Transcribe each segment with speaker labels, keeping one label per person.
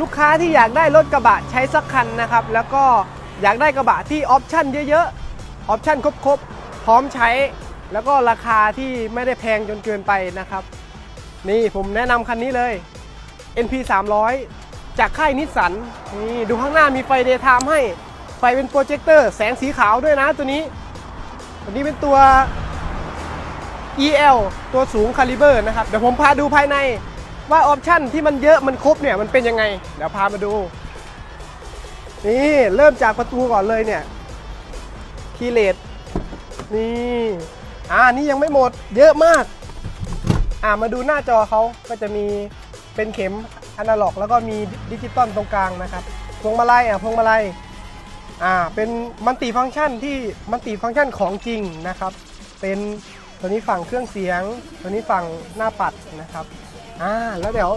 Speaker 1: ลูกค้าที่อยากได้รถกระบะใช้สักคันนะครับ แล้วก็อยากได้กระบะที่ออปชั่นเยอะๆออปชั่นครบๆ พร้อมใช้ แล้วก็ราคาที่ไม่ได้แพงจนเกินไปนะครับ นี่ผมแนะนำคันนี้เลย NP 300จากค่ายนิสสันนี่ดูข้างหน้ามีไฟเดย์ไทม์ให้ไฟเป็นโปรเจคเตอร์แสงสีขาวด้วยนะตัวนี้ ตัวนี้เป็นตัว EL ตัวสูงคาลิเบอร์นะครับ เดี๋ยวผมพาดูภายใน ว่าออปชั่นที่มันเยอะมันครบเนี่ยมันเป็นยังไง เดี๋ยวพามาดู นี่เริ่มจากประตูก่อนเลยเนี่ยคีเลตนี่อ่านี่ยังไม่หมดเยอะมาก อ่ามาดูหน้าจอเขาก็จะมีเป็นเข็มอนาล็อก แล้วก็มีดิจิตอลตรงกลางนะครับพวงมาลัยอะพวงมาลัยอ่าเป็นมัลติฟังก์ชันที่มัลติฟังก์ชันของจริงนะครับ เป็นตัวนี้ฝั่งเครื่องเสียง ตัวนี้ฝั่งหน้าปัดนะครับ อ่าแล้วเดี๋ยว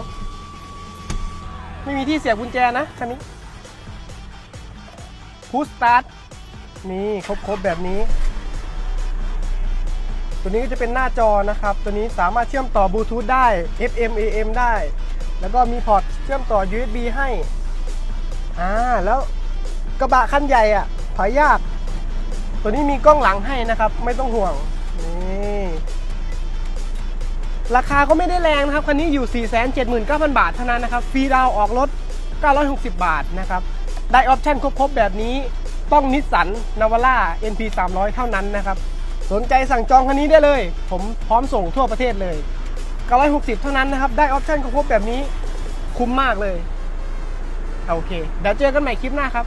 Speaker 1: ไม่มีที่เสียบกุญแจนะคันนี้พูสตาร์ทนี่ครบๆแบบนี้ ตัวนี้ก็จะเป็นหน้าจอนะครับ ตัวนี้สามารถเชื่อมต่อบลูทูธได้ FM AM ได้ แล้วก็มีพอร์ตเชื่อมต่อ USB ให้อ่าแล้วกระบะคันใหญ่อะถอยยาก ตัวนี้มีกล้องหลังให้นะครับ ไม่ต้องห่วง ราคาก็ไม่ได้แรงนะครับ คันนี้อยู่ 479,000 บาทเท่านั้นนะครับ ฟรีดาวออกรถ 960 บาทนะครับ ได้ออปชั่นครบๆ แบบนี้ ต้องนิสสันนาวาร่า NP 300 เท่านั้นนะครับ สนใจสั่งจองคันนี้ได้เลย ผมพร้อมส่งทั่วประเทศเลย 960 เท่านั้นนะครับ ได้ออปชั่นครบๆ แบบนี้ คุ้มมากเลย โอเค เดี๋ยวเจอกันใหม่คลิปหน้าครับ